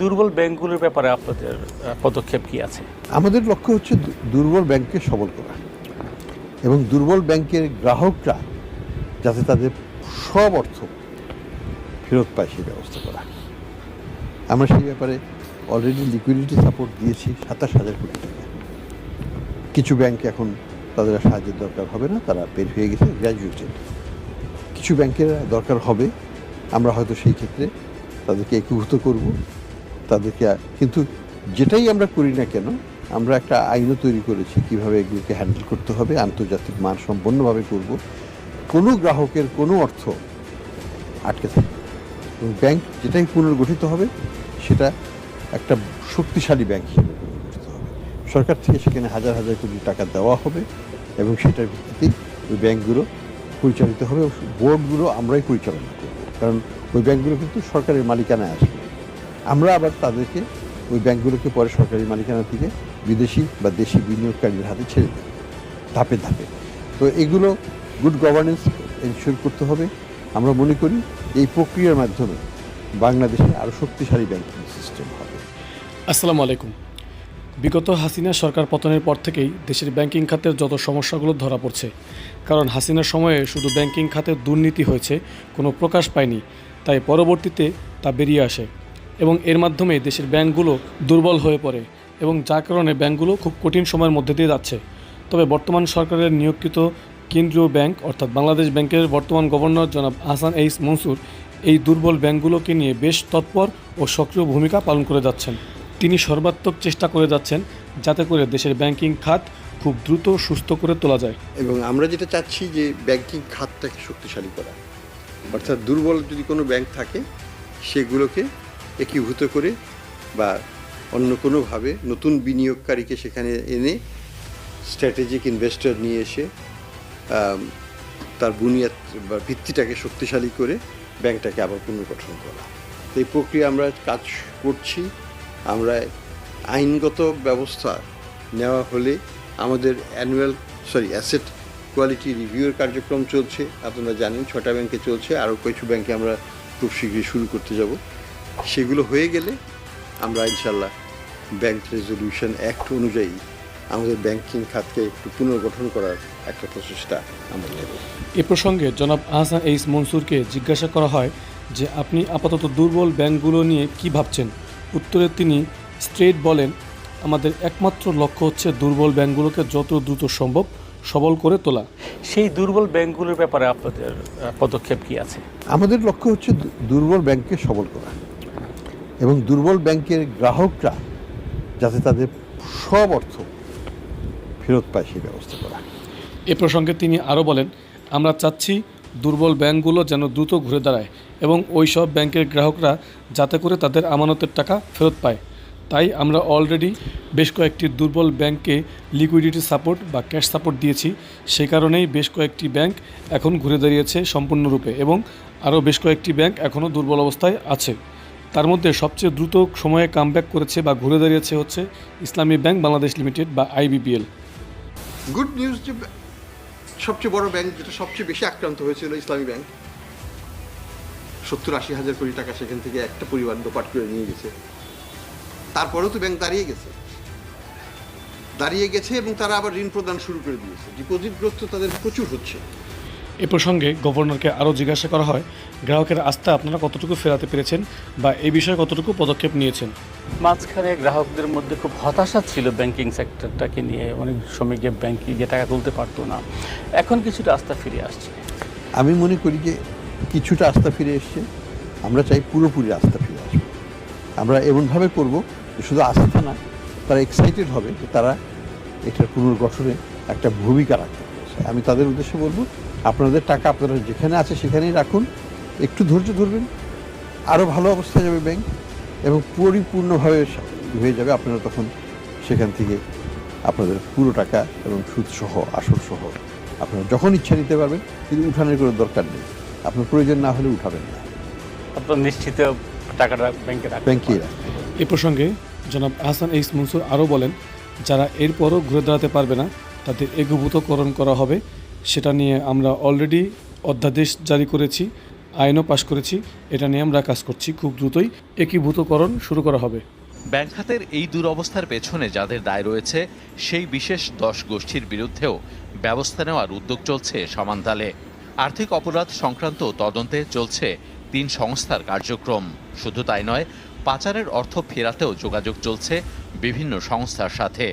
দুর্বল ব্যাংকগুলোর ব্যাপারে আপনাদের পদক্ষেপ কি আছে? আমাদের লক্ষ্য হচ্ছে দুর্বল ব্যাংককে সবল করা এবং দুর্বল ব্যাংকের গ্রাহকরা যাতে তাদের সব অর্থ ফেরত পায় সেই ব্যবস্থা করা। আমরা সেই ব্যাপারে অলরেডি লিকুইডিটি সাপোর্ট দিয়েছি সাতাশ হাজার কোটি টাকা। কিছু ব্যাংক এখন তাদের সাহায্যের দরকার হবে না, তারা বের হয়ে গেছে গ্র্যাজুয়েটেড কিছু ব্যাংকের দরকার হবে, আমরা হয়তো সেই ক্ষেত্রে তাদেরকে একীভূত করব। তাদেরকে কিন্তু যেটাই আমরা করি না কেন, আমরা একটা আইনও তৈরি করেছি কীভাবে এগুলোকে হ্যান্ডেল করতে হবে, আন্তর্জাতিক মান সম্পন্নভাবে করব। কোনো গ্রাহকের কোনো অর্থ আটকে থাকবে এবং ব্যাংক যেটাই পুনর্গঠিত হবে, সেটা একটা শক্তিশালী ব্যাংক হিসেবে পুনর্গঠিত হবে। সরকার থেকে সেখানে হাজার হাজার কোটি টাকা দেওয়া হবে এবং সেটার ভিত্তিতেই ওই ব্যাংকগুলো পরিচালিত হবে বোর্ডগুলো আমরাই পরিচালনা করব। কারণ ওই ব্যাংকগুলো কিন্তু সরকারের মালিকানায় আসবে। আমরা আবার তাদেরকে ওই ব্যাংকগুলোকে পরে সরকারি মালিকানা থেকে বিদেশি বা দেশি বিনিয়োগকারীর হাতে ছেড়ে দেব, ধাপে ধাপে। তো এগুলো গুড গভর্নেন্স এনশিওর করতে হবে। আমরা মনে করি এই প্রক্রিয়ার মাধ্যমে বাংলাদেশে আরও শক্তিশালী ব্যাংকিং সিস্টেম হবে। আসসালামু আলাইকুম। বিগত হাসিনা সরকার পতনের পর থেকেই দেশের ব্যাংকিং খাতের যত সমস্যাগুলো ধরা পড়ছে, কারণ হাসিনার সময়ে শুধু ব্যাংকিং খাতে দুর্নীতি হয়েছে কোনো প্রকাশ পায়নি, তাই পরবর্তীতে তা বেরিয়ে আসে। এবং এর মাধ্যমে দেশের ব্যাংকগুলো দুর্বল হয়ে পড়ে এবং যার কারণে ব্যাংকগুলো খুব কঠিন সময়ের মধ্যে দিয়ে যাচ্ছে। তবে বর্তমান সরকারের নিয়োগকৃত কেন্দ্রীয় ব্যাংক অর্থাৎ বাংলাদেশ ব্যাংকের বর্তমান গভর্নর জনাব আহসান এইস মনসুর এই দুর্বল ব্যাংকগুলোকে নিয়ে বেশ তৎপর ও সক্রিয় ভূমিকা পালন করে যাচ্ছেন। তিনি সর্বাত্মক চেষ্টা করে যাচ্ছেন যাতে করে দেশের ব্যাংকিং খাত খুব দ্রুত সুস্থ করে তোলা যায়। এবং আমরা যেটা চাচ্ছি যে ব্যাংকিং খাতটাকে শক্তিশালী করা। অর্থাৎ দুর্বল যদি কোনো ব্যাংক থাকে, সেগুলোকে একীভূত করে বা অন্য কোনোভাবে নতুন বিনিয়োগকারীকে সেখানে এনে স্ট্র্যাটেজিক ইনভেস্টর নিয়ে এসে তার বুনিয়াদ বা ভিত্তিটাকে শক্তিশালী করে ব্যাংকটাকে আবার পুনর্গঠন করা। এই প্রক্রিয়া আমরা কাজ করছি। আমরা আইনগত ব্যবস্থা নেওয়া হলে আমাদের অ্যানুয়াল সরি অ্যাসেট কোয়ালিটি রিভিউয়ের কার্যক্রম চলছে। আপনারা জানেন ছটা ব্যাংকে চলছে। আরও কিছু ব্যাংকে আমরা খুব শীঘ্রই শুরু করতে যাব। সেগুলো হয়ে গেলে আমরা ইনশাল্লাহ ব্যাংক রেজলিউশন অ্যাক্ট অনুযায়ী আমাদের ব্যাংকিং খাতকে একটু পুনর্গঠন করার একটা প্রচেষ্টা আমরা নেব। এ প্রসঙ্গে জনাব আহসান এইস মনসুরকে জিজ্ঞাসা করা হয় যে আপনি আপাতত দুর্বল ব্যাংকগুলো নিয়ে কি ভাবছেন? উত্তরে তিনি স্ট্রেট বলেন আমাদের একমাত্র লক্ষ্য হচ্ছে দুর্বল ব্যাংকগুলোকে যত দ্রুত সম্ভব সবল করে তোলা। সেই দুর্বল ব্যাংকগুলোর ব্যাপারে আপনাদের পদক্ষেপ কি আছে? আমাদের লক্ষ্য হচ্ছে দুর্বল ব্যাংককে সবল করা। এবং দুর্বল ব্যাংকের গ্রাহকরা যাতে তাদের সব অর্থ ফেরত পায় সেই ব্যবস্থা করা। এ প্রসঙ্গে তিনি আরও বলেন, আমরা চাচ্ছি দুর্বল ব্যাংকগুলো যেন দ্রুত ঘুরে দাঁড়ায় এবং ওই সব ব্যাংকের গ্রাহকরা যাতে করে তাদের আমানতের টাকা ফেরত পায়। তাই আমরা অলরেডি বেশ কয়েকটি দুর্বল ব্যাংককে লিকুইডিটি সাপোর্ট বা ক্যাশ সাপোর্ট দিয়েছি। সে কারণেই বেশ কয়েকটি ব্যাংক এখন ঘুরে দাঁড়িয়েছে সম্পূর্ণরূপে এবং আরও বেশ কয়েকটি ব্যাংক এখনও দুর্বল অবস্থায় আছে। তার মধ্যে সবচেয়ে দ্রুত সময়ে কামব্যাক করেছে বা ঘুরে দাঁড়িয়েছে হচ্ছে ইসলামী ব্যাংক বাংলাদেশ লিমিটেড বা আইবিপিএল। গুড নিউজ যে সবচেয়ে বড় ব্যাংক যেটা সবচেয়ে বেশি আক্রান্ত হয়েছিল ইসলামী ব্যাংক, সত্তর আশি হাজার কোটি টাকা সেখান থেকে একটা পরিবার দোপাট করে নিয়ে গেছে। তারপরেও তো ব্যাংক দাঁড়িয়ে গেছে। দাঁড়িয়ে গেছে এবং তারা আবার ঋণ প্রদান শুরু করে দিয়েছে। ডিপোজিট গ্রোথ তো তাদের প্রচুর হচ্ছে। এ প্রসঙ্গে গভর্নরকে আরও জিজ্ঞাসা করা হয় গ্রাহকের আস্থা আপনারা কতটুকু ফেরাতে পেরেছেন বা এই বিষয়ে কতটুকু পদক্ষেপ নিয়েছেন? মাঝখানে গ্রাহকদের মধ্যে খুব হতাশা ছিল ব্যাংকিং সেক্টরটাকে নিয়ে অনেক সময় গিয়ে ব্যাংকে গিয়ে টাকা তুলতে পারতো না। এখন কিছুটা আস্থা ফিরে আসছে। আমি মনে করি যে কিছুটা আস্থা ফিরে এসছে। আমরা চাই পুরোপুরি আস্থা ফিরে আসবে আমরা এমনভাবে করব যে শুধু আস্থা না তারা এক্সাইটেড হবে যে তারা এটার পুনর্গঠনে একটা ভূমিকা রাখতে আমি তাদের উদ্দেশ্যে বলব আপনাদের টাকা আপনারা যেখানে আছে সেখানেই রাখুন। একটু ধৈর্য ধরবেন। আরও ভালো অবস্থায় যাবে ব্যাংক এবং পরিপূর্ণভাবে হয়ে যাবে আপনারা তখন সেখান থেকে আপনাদের পুরো টাকা এবং সুদ সহ আসল সহ আপনারা যখন ইচ্ছা নিতে পারবেন কিন্তু উঠানোর কোনো দরকার নেই। আপনার প্রয়োজন না হলে উঠাবেন না। আপনার নিশ্চিত টাকাটা ব্যাংকে রাখবেন ব্যাংকেই এ প্রসঙ্গে জনাব আহসান এইস মনসুর আরও বলেন যারা এরপরও ঘুরে দাঁড়াতে পারবে না তাদের এগুভূতকরণ করা হবে। সেটা নিয়ে আমরা অলরেডি অধ্যাদেশ জারি করেছি, আইনও পাশ করেছি, এটা নিয়ে আমরা কাজ করছি খুব দ্রুতই। একীভূতকরণ শুরু করা হবে। ব্যাংক খাতের এই দুরবস্থার পেছনে যাদের দায় রয়েছে, সেই বিশেষ দশ গোষ্ঠীর বিরুদ্ধেও ব্যবস্থা নেওয়ার উদ্যোগ চলছে সমান্তালে আর্থিক অপরাধ সংক্রান্ত তদন্তে চলছে তিন সংস্থার কার্যক্রম। শুধু তাই নয়, পাচারের অর্থ ফেরাতেও যোগাযোগ চলছে বিভিন্ন সংস্থার সাথে,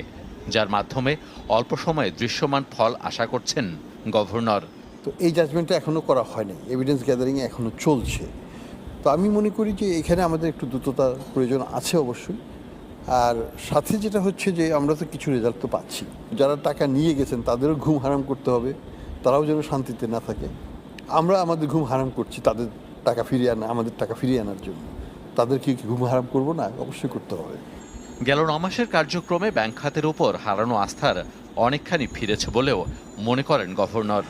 যার মাধ্যমে অল্প সময়ে দৃশ্যমান ফল আশা করছেন গভর্নর। তো এই জাজমেন্টটা এখনও করা হয়নি। এভিডেন্স গ্যাদারিং এখনও চলছে। তো আমি মনে করি যে এখানে আমাদের একটু দ্রুততার প্রয়োজন আছে অবশ্যই। আর সাথে যেটা হচ্ছে যে আমরা তো কিছু রেজাল্ট তো পাচ্ছি। যারা টাকা নিয়ে গেছেন, তাদেরও ঘুম হারাম করতে হবে। তারাও যেন শান্তিতে না থাকে। আমরা আমাদের ঘুম হারাম করছি তাদের টাকা ফিরিয়ে আনা আমাদের টাকা ফিরিয়ে আনার জন্য। তাদেরকে ঘুম হারাম করব না? অবশ্যই করতে হবে। গেল ন মাসের কার্যক্রমে ব্যাংক খাতের উপর হারানো আস্থার অনেকখানি ফিরেছে বলেও মনে করেন গভর্নর।